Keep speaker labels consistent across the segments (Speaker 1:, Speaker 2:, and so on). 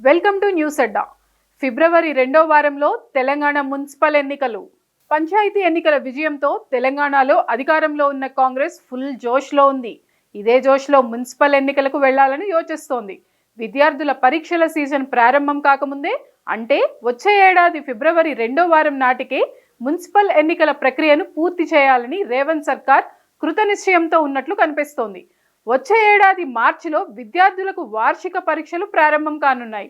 Speaker 1: Welcome to news Adda. ఫిబ్రవరి రెండో వారంలో Telangana municipal ఎన్నికలు. పంచాయతీ ఎన్నికల విజయంతో తెలంగాణలో అధికారంలో ఉన్న కాంగ్రెస్ ఫుల్ జోష్లో ఉంది. ఇదే జోష్లో మున్సిపల్ ఎన్నికలకు వెళ్ళాలని యోచిస్తోంది. విద్యార్థుల పరీక్షల సీజన్ ప్రారంభం కాకముందే అంటే వచ్చే ఏడాది ఫిబ్రవరి రెండో వారం నాటికే మున్సిపల్ ఎన్నికల ప్రక్రియను పూర్తి చేయాలని రేవంత్ సర్కార్ కృతనిశ్చయంతో ఉన్నట్లు కనిపిస్తోంది. వచ్చే ఏడాది మార్చిలో విద్యార్థులకు వార్షిక పరీక్షలు ప్రారంభం కానున్నాయి.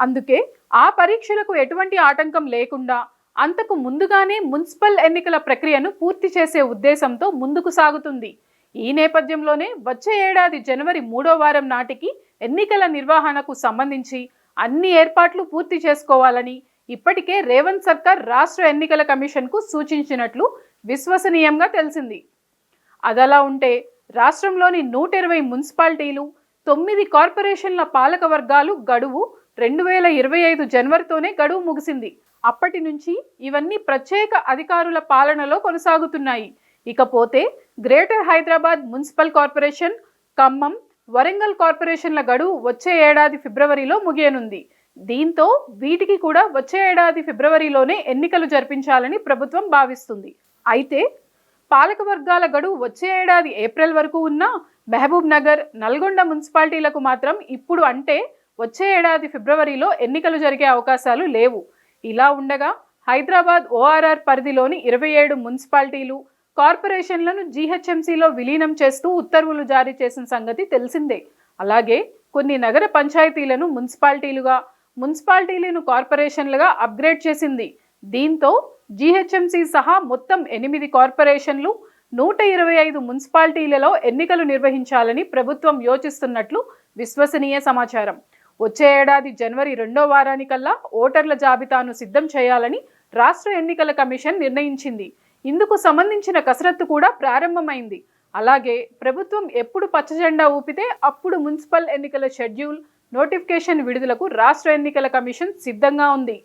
Speaker 1: అందుకే ఆ పరీక్షలకు ఎటువంటి ఆటంకం లేకుండా అంతకు ముందుగానే మున్సిపల్ ఎన్నికల ప్రక్రియను పూర్తి చేసే ఉద్దేశంతో ముందుకు సాగుతుంది. ఈ నేపథ్యంలోనే వచ్చే ఏడాది జనవరి మూడో వారం నాటికి ఎన్నికల నిర్వహణకు సంబంధించి అన్ని ఏర్పాట్లు పూర్తి చేసుకోవాలని ఇప్పటికే రేవంత్ సర్కార్ రాష్ట్ర ఎన్నికల కమిషన్కు సూచించినట్లు విశ్వసనీయంగా తెలిసింది. అదలా ఉంటే రాష్ట్రంలోని నూట ఇరవై మున్సిపాలిటీలు తొమ్మిది కార్పొరేషన్ల పాలక వర్గాలు గడువు రెండు వేల ఇరవై ఐదు జనవరితోనే గడువు ముగిసింది. అప్పటి నుంచి ఇవన్నీ ప్రత్యేక అధికారుల పాలనలో కొనసాగుతున్నాయి. ఇకపోతే greater Hyderabad municipal corporation Khammam Warangal కార్పొరేషన్ల గడువు వచ్చే ఏడాది ఫిబ్రవరిలో ముగియనుంది. దీంతో వీటికి కూడా వచ్చే ఏడాది ఫిబ్రవరిలోనే ఎన్నికలు జరిపించాలని ప్రభుత్వం భావిస్తుంది. అయితే పాలక వర్గాల గడువు వచ్చే ఏడాది ఏప్రిల్ వరకు ఉన్న మహబూబ్ నగర్ నల్గొండ మున్సిపాలిటీలకు మాత్రం ఇప్పుడు అంటే వచ్చే ఏడాది ఫిబ్రవరిలో ఎన్నికలు జరిగే అవకాశాలు లేవు. ఇలా ఉండగా హైదరాబాద్ ఓఆర్ఆర్ పరిధిలోని ఇరవై ఏడు మున్సిపాలిటీలు కార్పొరేషన్లను జీహెచ్ఎంసీలో విలీనం చేస్తూ ఉత్తర్వులు జారీ చేసిన సంగతి తెలిసిందే. అలాగే కొన్ని నగర పంచాయతీలను మున్సిపాలిటీలుగా మున్సిపాలిటీలను కార్పొరేషన్లుగా అప్గ్రేడ్ చేసింది. దీంతో జీహెచ్ఎంసీ సహా మొత్తం ఎనిమిది కార్పొరేషన్లు నూట ఇరవై ఐదు మున్సిపాలిటీలలో ఎన్నికలు నిర్వహించాలని ప్రభుత్వం యోచిస్తున్నట్లు విశ్వసనీయ సమాచారం. వచ్చే ఏడాది జనవరి రెండో వారానికల్లా ఓటర్ల జాబితాను సిద్ధం చేయాలని రాష్ట్ర ఎన్నికల కమిషన్ నిర్ణయించింది. ఇందుకు సంబంధించిన కసరత్తు కూడా ప్రారంభమైంది. అలాగే ప్రభుత్వం ఎప్పుడు పచ్చజెండా ఊపితే అప్పుడు మున్సిపల్ ఎన్నికల షెడ్యూల్ నోటిఫికేషన్ విడుదలకు రాష్ట్ర ఎన్నికల కమిషన్ సిద్ధంగా ఉంది.